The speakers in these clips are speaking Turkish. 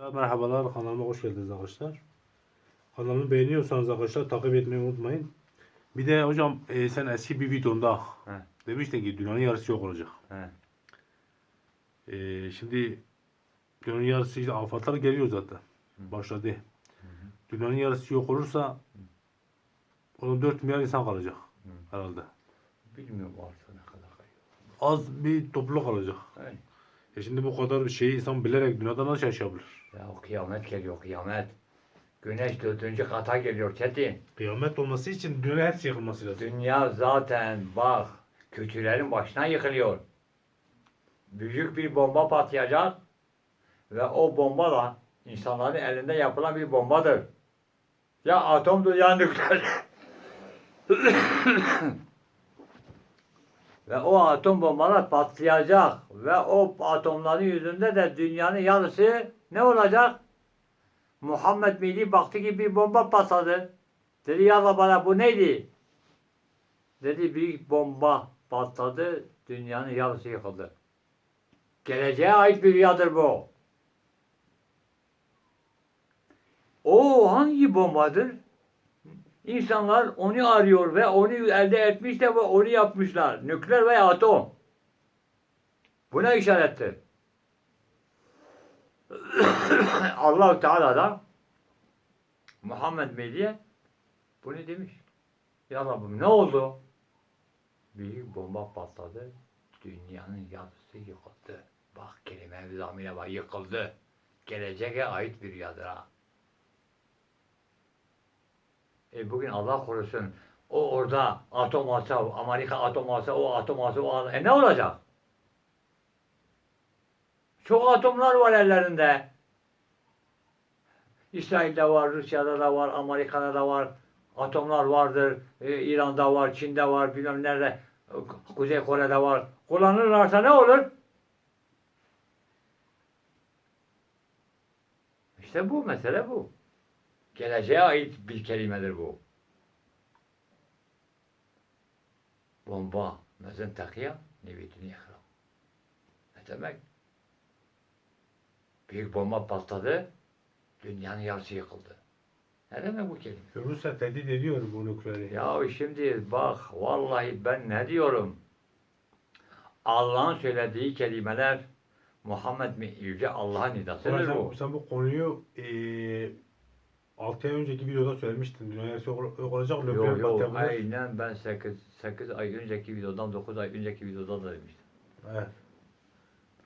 Merhabalar kanalıma hoş geldiniz arkadaşlar. Kanalımı beğeniyorsanız arkadaşlar takip etmeyi unutmayın. Bir de hocam e, sen eski bir videonda He. demiştin ki dünyanın yarısı yok olacak. He. E, şimdi dünyanın yarısı işte afatlar geliyor zaten. Başladı. Dünyanın yarısı yok olursa onun 4 milyar insan kalacak herhalde. Bilmiyorum artık ne kadar kayıyor. Az bir topluluk kalacak. He. E şimdi bu kadar bir şeyi insan bilerek dünyada nasıl yaşayabilir? Ya kıyamet geliyor kıyamet. Güneş dördüncü kata geliyor Çetin. Kıyamet olması için dünya şey yıkılması lazım. Dünya zaten bak kötülerin başına yıkılıyor. Büyük bir bomba patlayacak ve o bomba da insanların elinde yapılan bir bombadır. Ya atomdur ya nükleer. ve o atom bombalar patlayacak ve o atomların yüzünde de dünyanın yarısı ne olacak? Muhammed Mili baktı ki bir bomba patladı. Dedi ya bana bu neydi? Dedi büyük bomba patladı, dünyanın yarısı yıkıldı. Geleceğe ait bir rüyadır bu. O hangi bombadır? İnsanlar onu arıyor ve onu elde etmişler ve onu yapmışlar. Nükleer veya atom. Buna işarettir. Allah-u Teala da Muhammed Mehdi'ye bunu demiş. Ya Rabbim ne oldu? Büyük bomba patladı. Dünyanın yarısı yıkıldı. Bak kelime zamine bak yıkıldı. Geleceğe ait bir rüyadır ha. E bugün Allah korusun o orada atom olsa, Amerika atom olsa, o atom olsa, o e ne olacak? Çok atomlar var ellerinde. İsrail'de var, Rusya'da da var, Amerika'da da var. Atomlar vardır. E, İran'da var, Çin'de var, bilmem nerede. e, Kuzey Kore'de var. Kullanırlarsa ne olur? İşte bu mesele bu. Geleceğe ait bir kelimedir bu. Bomba. Mezen takiya, nevetini yakra. Ne demek? Büyük bomba patladı. Dünyanın yarısı yıkıldı. Ne demek bu kelime? Rusya tehdit ediyor bu nükleeri. Ya şimdi bak vallahi ben ne diyorum? Allah'ın söylediği kelimeler Muhammed mi yüce Allah'ın nidasıdır Sonra bu. sen, sen bu konuyu eee 6 ay önceki videoda söylemiştin. Dünya yarısı yok olacak. Nükleer Yok yok aynen ben 8, 8 ay önceki videodan 9 ay önceki videoda da demiştim. Evet.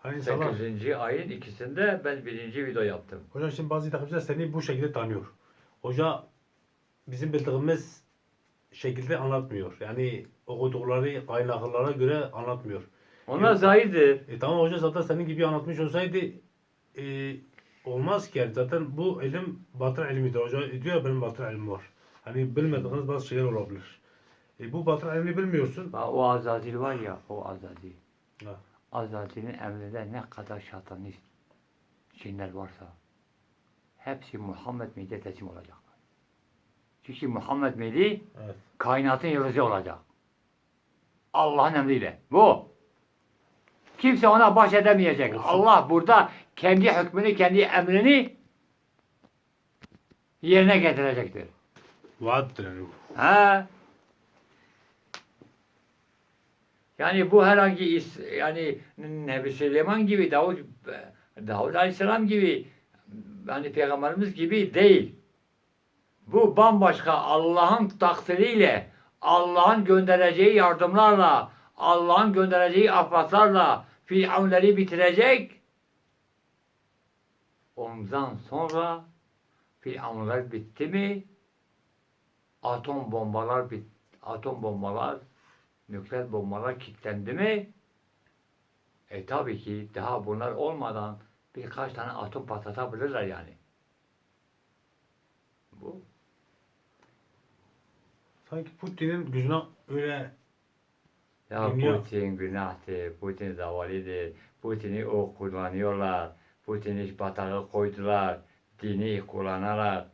Hani insanlar, 8. ayın ikisinde ben birinci video yaptım. hocam şimdi bazı takipçiler seni bu şekilde tanıyor. Hoca bizim bildiğimiz şekilde anlatmıyor. Yani okudukları kaynaklara göre anlatmıyor. Onlar Yok. zahirdir. E tamam hoca zaten senin gibi anlatmış olsaydı e, olmaz ki yani zaten bu ilim batın ilmidir. Hoca diyor benim batın ilmim var. Hani bilmediğiniz bazı şeyler olabilir. E, bu batın ilmi bilmiyorsun. O Azazil var ya o Azazil. Ha. Azazil'in emrinde ne kadar şatanist cinler varsa hepsi Muhammed Mehdi'ye teslim olacaklar. Çünkü Muhammed Mehdi Evet. kainatın yıldızı olacak. Allah'ın emriyle. Bu. Kimse ona baş edemeyecek. Olsun. Allah burada kendi hükmünü, kendi emrini yerine getirecektir. Vaattir. Ha? Yani bu herhangi is- yani Nebi Süleyman gibi Davud Davud Aleyhisselam gibi yani peygamberimiz gibi değil. Bu bambaşka Allah'ın takdiriyle, Allah'ın göndereceği yardımlarla, Allah'ın göndereceği afatlarla Firavunları bitirecek. Ondan sonra Firavunlar bitti mi? atom bombalar bit atom bombalar nükleer bombalar kilitlendi mi? E tabii ki daha bunlar olmadan birkaç tane atom patlatabilirler yani. Bu. Sanki Putin'in gücüne öyle Ya Dünya- Putin günahtır, Putin zavalidir, Putin'i o kullanıyorlar, Putin'i batağı koydular, dini kullanarak,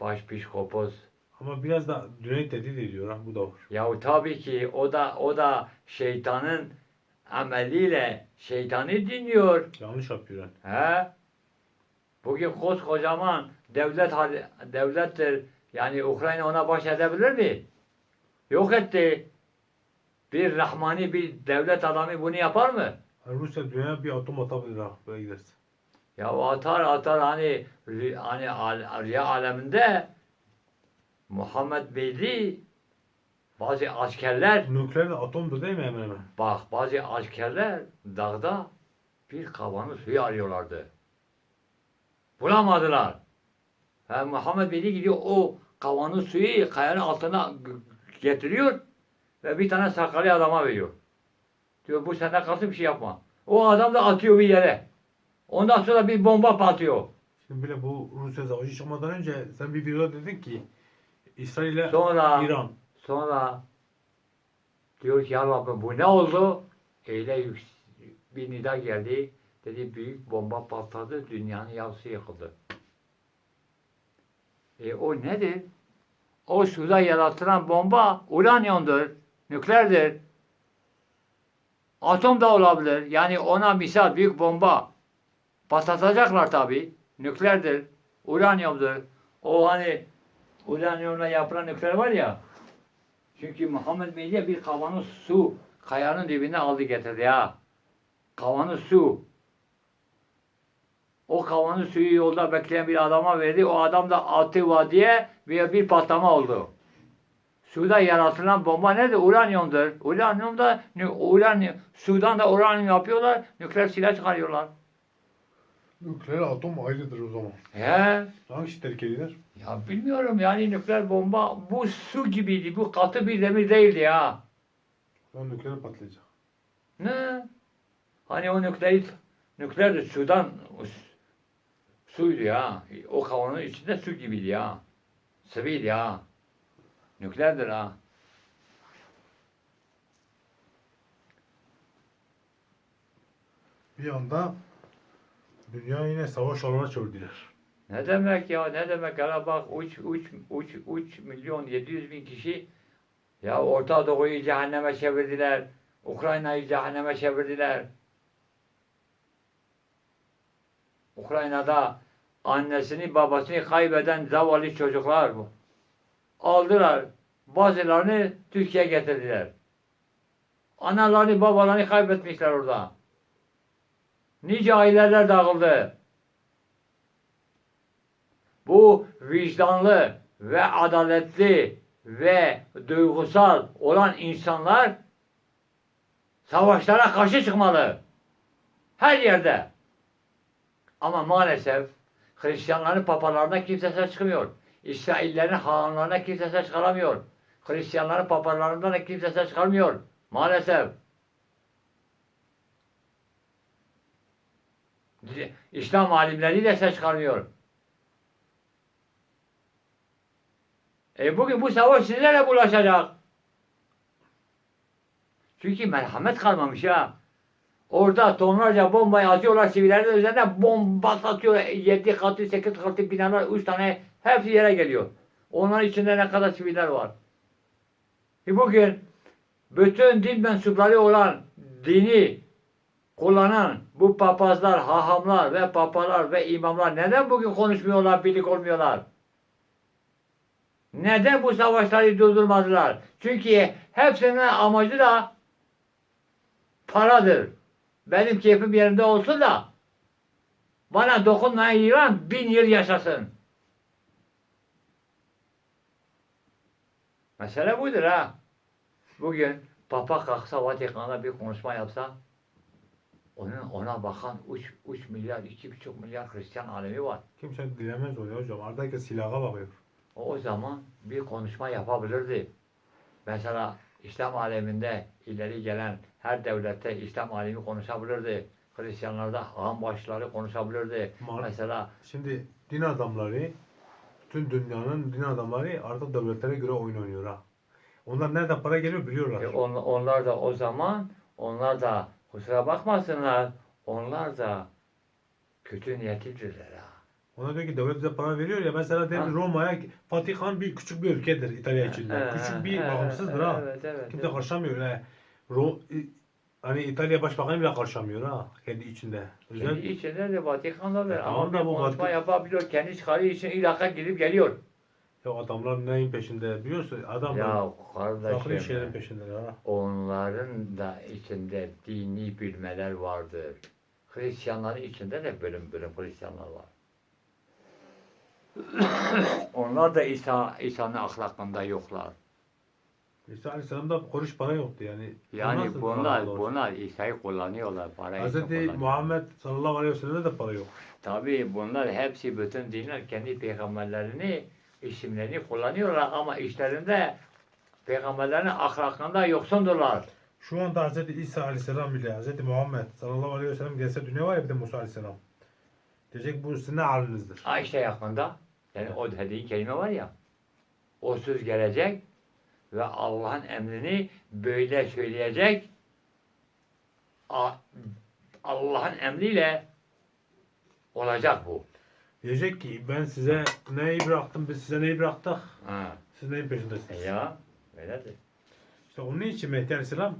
baş psikopos ama biraz da dünyayı tehdit ediyor ha bu da var. Ya tabii ki o da o da şeytanın ameliyle şeytanı dinliyor. Yanlış yapıyor. He? Bugün koskocaman devlet devlettir. Yani Ukrayna ona baş edebilir mi? Yok etti. Bir rahmani bir devlet adamı bunu yapar mı? Rusya dünyaya bir atom atabilir ha böyle giderse. Ya atar atar hani hani rüya aleminde Muhammed Beyli bazı askerler Nükleer de atomdur değil mi hemen hemen? bak bazı askerler dağda bir kavanı suyu arıyorlardı. Bulamadılar. Ha, Muhammed Beyli gidiyor o kavanı suyu kayanın altına getiriyor ve bir tane sakallı adama veriyor. Diyor bu sende kalsın bir şey yapma. O adam da atıyor bir yere. Ondan sonra bir bomba patlıyor. Şimdi bile bu Rusya savaşı çıkmadan önce sen bir videoda dedin ki İsrail ile Sonra İran. sonra diyor ki ya Rabbim bu ne oldu? Eyle yük- bir nida geldi. Dedi büyük bomba patladı. Dünyanın yarısı yıkıldı. E o nedir? O suda yaratılan bomba uranyumdur. Nükleerdir. Atom da olabilir. Yani ona misal büyük bomba patlatacaklar tabi. Nükleerdir. Uranyumdur. O hani uranyumla yapılan nükleer var ya. Çünkü Muhammed Bey'e bir kavanoz su kayanın dibine aldı getirdi ya. Kavanoz su. O kavanoz suyu yolda bekleyen bir adama verdi. O adam da attı vadiye ve bir patlama oldu. Suda yaratılan bomba nedir? Uranyumdur. Uranyum da uranyum, sudan da uranyum yapıyorlar. Nükleer silah çıkarıyorlar. Nükleer atom ayrıdır o zaman. He. Hangisi tehlikelidir? Ya bilmiyorum yani nükleer bomba bu su gibiydi. Bu katı bir demir değildi ya. Lan nükleer patlayacak. Ne? Hani o nükleer nükleer de sudan o suydu ya. O kavanın içinde su gibiydi ya. Sıvıydı ya. Nükleerdir ha. Bir anda dünya yine savaş alanına çevirdiler. Ne demek ya? Ne demek? Hele bak 3 3 3 3 milyon 700 bin kişi ya Orta Doğu'yu cehenneme çevirdiler. Ukrayna'yı cehenneme çevirdiler. Ukrayna'da annesini babasını kaybeden zavallı çocuklar bu. Aldılar. Bazılarını Türkiye'ye getirdiler. Analarını babalarını kaybetmişler orada. Nice aileler dağıldı. Bu vicdanlı ve adaletli ve duygusal olan insanlar savaşlara karşı çıkmalı. Her yerde. Ama maalesef Hristiyanların papalarına kimse ses çıkmıyor. İsraillerin hahamlarına kimse ses çıkaramıyor. Hristiyanların papalarından da kimse ses çıkarmıyor. Maalesef. İslam alimleri de ses çıkarmıyor. E bugün bu savaş sizlere bulaşacak. Çünkü merhamet kalmamış ya. Orada tonlarca bombayı atıyorlar sivillerin üzerine bomba atıyor. 7 katı 8 katı binalar 3 tane hepsi yere geliyor. Onların içinde ne kadar siviller var. E bugün bütün din mensupları olan dini kullanan bu papazlar, hahamlar ve papalar ve imamlar neden bugün konuşmuyorlar, birlik olmuyorlar? Neden bu savaşları durdurmadılar? Çünkü hepsinin amacı da paradır. Benim keyfim yerinde olsun da bana dokunmayan İran bin yıl yaşasın. Mesele budur ha. Bugün Papa kalksa Vatikan'da bir konuşma yapsa onun ona bakan 3, 3 milyar, 2,5 milyar Hristiyan alemi var. Kimse dilemez oluyor hocam. Aradaki silaha bakıyor. O, o zaman bir konuşma yapabilirdi. Mesela İslam aleminde ileri gelen her devlette İslam alemi konuşabilirdi. Hristiyanlarda ağam başları konuşabilirdi. Mal- Mesela Şimdi din adamları, bütün dünyanın din adamları artık devletlere göre oyun oynuyor ha. Onlar nereden para geliyor biliyorlar. e, on- onlar da o zaman onlar da kusura bakmasınlar onlar da kötü niyetlidirler ha. Ona diyor ki devlet bize para veriyor ya mesela Ha. Roma'ya Vatikan bir küçük bir ülkedir İtalya içinde. Ee, küçük bir e, bağımsızdır e, ha. Evet, evet. Kimse evet. karışamıyor. He. Ro- hani İtalya Başbakanı bile karışamıyor ha kendi içinde. Kendi içinde de Vatikan'da E, da tamam ama da bu konuşma Vatik- yapabiliyor. Kendi çıkarı için Irak'a gidip geliyor. Ya adamlar neyin peşinde biliyorsun adamlar Ya kardeşim. şeylerin peşinde ha. Onların da içinde dini bilmeler vardır. Hristiyanların içinde de bölüm bölüm Hristiyanlar var. Onlar da İsa İsa'nın ahlakında yoklar. İsa Aleyhisselam'da kuruş para yoktu yani. Yani Nasıl bunlar olur? bunlar İsa'yı kullanıyorlar. Parayı Hz. kullanıyorlar. Muhammed sallallahu aleyhi ve sellem'de de para yok. Tabii bunlar hepsi bütün dinler kendi peygamberlerini, isimlerini kullanıyorlar ama işlerinde peygamberlerin ahlakında yoksundurlar. Şu anda Hz. İsa aleyhisselam bile Hz. Muhammed sallallahu aleyhi ve sellem gelse dünya var ya bir de Musa aleyhisselam. Diyecek bu sizin halinizdir? Ha işte yakında yani o dediğin kelime var ya o söz gelecek ve Allah'ın emrini böyle söyleyecek Allah'ın emriyle olacak bu. Diyecek ki ben size neyi bıraktım biz size neyi bıraktık? Ha. Siz neyin peşindesiniz? E Ya öyledir. İşte onun için Mehdi aleyhisselam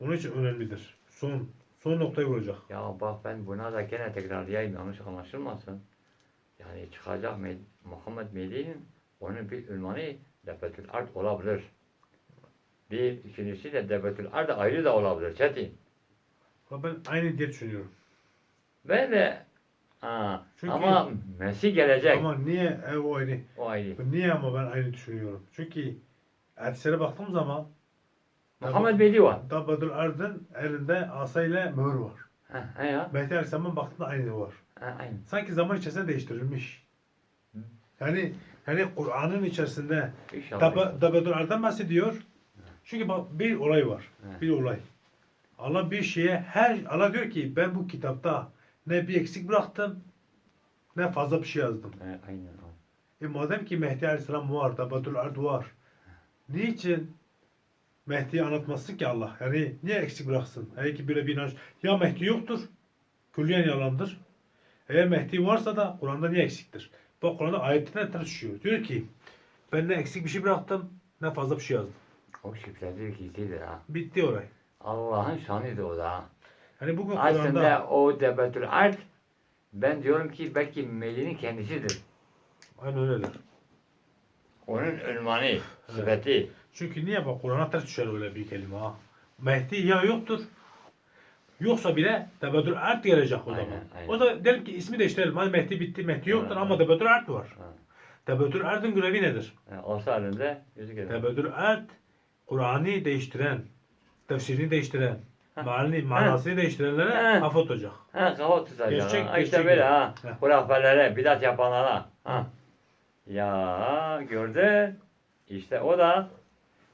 onun için önemlidir. Son son noktayı vuracak. Ya bak ben buna da gene tekrarlayayım yanlış anlaşılmasın. Yani çıkacak Med- Muhammed Mehdi'nin onun bir ünvanı Debetül Ard olabilir. Bir ikincisi de Debetül Ard ayrı da olabilir Çetin. Ben aynı diye düşünüyorum. Ben de ha, Çünkü- ama Mesih gelecek. Ama niye e, o ayrı? O ayrı. Niye ama ben aynı düşünüyorum? Çünkü hadislere baktığım zaman Muhammed Mehdi var. Dabadül Ard'ın elinde asayla mühür var. Ha, he ya. Mehdi Aleyhisselam'ın baktığında aynı var. Ha, aynı. Sanki zaman içerisinde değiştirilmiş. Yani yani Kur'an'ın içerisinde İnşallah. Dab Dabadül Ard'dan bahsediyor. Çünkü bak bir olay var. Evet. Bir olay. Allah bir şeye her Allah diyor ki ben bu kitapta ne bir eksik bıraktım ne fazla bir şey yazdım. He, aynen. E madem ki Mehdi Aleyhisselam var, Dabadül Ard var. Niçin Mehdi'yi anlatmasın ki Allah? Yani niye eksik bıraksın? Eğer ki böyle bir inanç. Ya Mehdi yoktur. Külliyen yalandır. Eğer Mehdi varsa da Kur'an'da niye eksiktir? Bak Kur'an'da ayetine ters düşüyor. Diyor ki ben ne eksik bir şey bıraktım ne fazla bir şey yazdım. O şifredir gizlidir ha. Bitti orayı. Allah'ın şanıdır o da. Hani bugün Kur'an'da Aslında o Debetül Ard ben diyorum ki belki Mehdi'nin kendisidir. aynen öyledir. Onun ünvanı, sıfeti. Çünkü niye bak Kur'an'a ters düşer öyle bir kelime ha. Mehdi ya yoktur. Yoksa bile Debedül Ert gelecek o zaman. Aynen, aynen. O da derim ki ismi değiştirelim. Hani Mehdi bitti, Mehdi yoktur Ha, ama. Debedül Ert var. Debedül Ert'in görevi nedir? Yani olsa halinde yüzü gelir. Debedül Ert Kur'an'ı değiştiren, tefsirini değiştiren, Ha. manasını, değiştirenlere kafa tutacak. Ha kafa tutacak. Gerçek- ha. İşte böyle ha. Ha. Hurafelere, bidat yapanlara. Ha. Ya gördün. İşte o da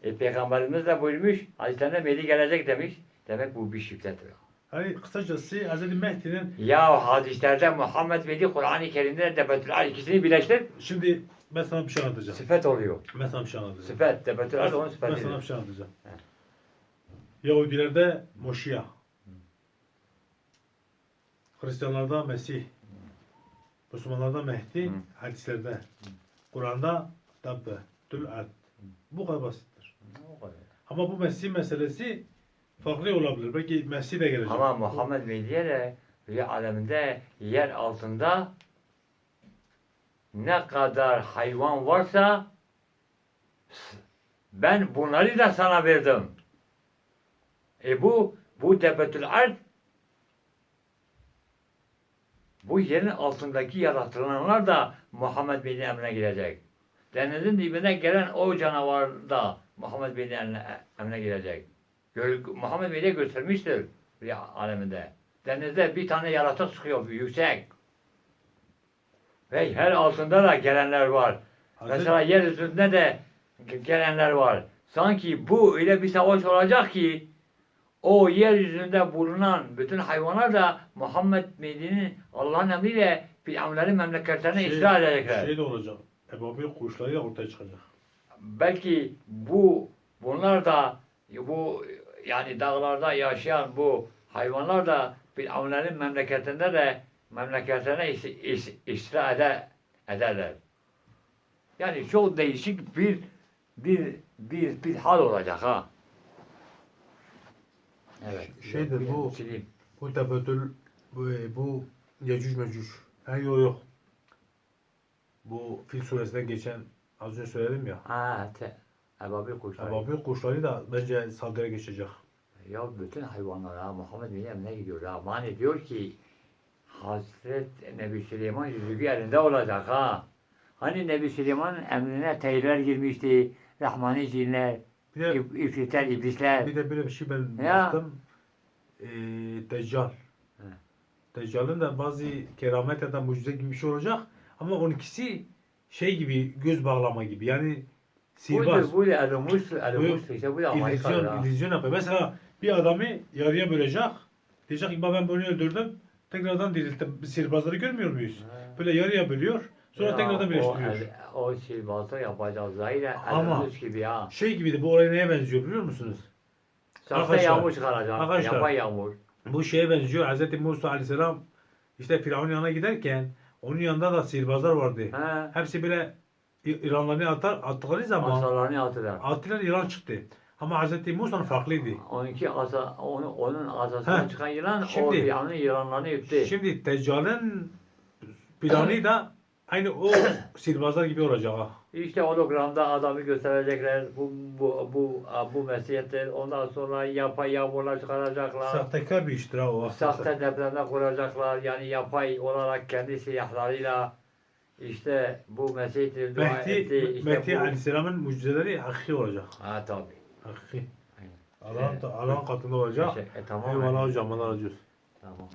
e, Peygamberimiz de buyurmuş. Hadislerinde Mehdi gelecek demiş. Demek bu bir şifredir. Hani kısacası Hz. Mehdi'nin Ya hadislerde Muhammed Mehdi Kur'an-ı Kerim'de Debetül Ard ikisini birleştir. şimdi ben sana bir şey anlatacağım. Sıfet oluyor. Ben sana bir şey anlatacağım. Sıfet. Debetül Ard onun Ben sana sıfetidir. bir şey anlatacağım. He. Yahudilerde Moşiya. Hristiyanlarda Mesih. Müslümanlarda Mehdi. Hadislerde. Kur'an'da Dabbe. Tül Erd. Bu kadar basittir. Ama bu Mesih meselesi farklı olabilir. Belki Mesih de gelecek. Ama Muhammed de rüya aleminde yer altında ne kadar hayvan varsa ben bunları da sana verdim. E bu bu tebetül ard bu yerin altındaki yaratılanlar da Muhammed Bey'in emrine girecek. Denizin dibine gelen o canavar da Muhammed emrine, emrine girecek. Gör, Muhammed Bey de göstermiştir aleminde. Denizde bir tane yaratık çıkıyor yüksek. Ve yer altında da gelenler var. Hazreti- Mesela yeryüzünde de ge- gelenler var. Sanki bu öyle bir savaş olacak ki o yeryüzünde bulunan bütün hayvanlar da Muhammed Mehdi'nin Allah'ın emriyle Firavunların memleketlerine Şey- istila edecekler. Şey de olacak. Ebabil kuşlarıyla ortaya çıkacak. Belki bu bunlar da bu yani dağlarda yaşayan bu hayvanlar da Firavunların memleketinde de memleketlerine is, is, eder, ederler. Yani çok değişik bir bir bir bir hal olacak ha. Evet. Şeydir bu- Sileyim. Bu tebetül bu, e, bu Yecüc Mecüc. Ha yok yok. Bu Fil suresinden geçen az önce söyledim ya. Ha, te, ebabil kuşları. Ababil kuşları da bence saldırıya geçecek. Ya bütün hayvanlar ha Muhammed bin emrine gidiyor ha. Mani diyor ki Hazret Nebi Süleyman yüzüğü elinde olacak ha. Hani Nebi Süleyman'ın emrine teyirler girmişti. Rahmani cinler, Bir de, ib- ifritler, iblisler. bir de böyle bir şey ben Ya. baktım. Ee, Deccal. Deccal'ın da bazı keramet ya da mucize gibi bir şey olacak. Ama onunkisi şey gibi göz bağlama gibi. Yani sihirbaz. Bu bu da Elmus, Elmus işte bu da Amerika'da. İllüzyon, ha. illüzyon yapıyor. Mesela bir adamı yarıya bölecek. Diyecek ki "Bak ben bunu öldürdüm. Tekrardan dirilttim. Biz sihirbazları görmüyor muyuz? Böyle yarıya bölüyor. Sonra Ya, tekrardan o, birleştiriyor. el- o silbazda yapacağız. Zahire Ama- gibi ha. Şey gibiydi. Bu olay neye benziyor biliyor musunuz? Sahte Arkadaşlar, yağmur çıkaracak. arkadaşlar. Yapay yağmur. Bu şeye benziyor. Hz. Musa Aleyhisselam işte Firavun'un yanına giderken onun yanında da sihirbazlar vardı. He. Hepsi böyle İ- İranlarını atar, attıkları zaman Masalarını attılar. attılar İran çıktı. Ama Hz. Musa'nın farklıydı. Onunki asa, onu, onun asasından Heh, çıkan yılan o şimdi- yani yılanlarını yuttu. Şimdi Deccal'ın planı da aynı o sihirbazlar gibi olacak ha. İşte hologramda adamı gösterecekler. Bu bu bu bu mesiyetler. Ondan sonra yapay yağmurlar çıkaracaklar. Sahtekar bir iştir ha o. Sahte depremler kuracaklar. Yani yapay olarak kendi silahlarıyla işte bu mesihtir dua Mehdi, etti. İşte Mehdi bu... Aleyhisselam'ın mucizeleri hakiki olacak. Ha tabii. Hakiki. Allah'ın, Allah'ın katında olacak. Şey, e, tamam. Eyvallah hocam. Allah razı olsun. Tamam.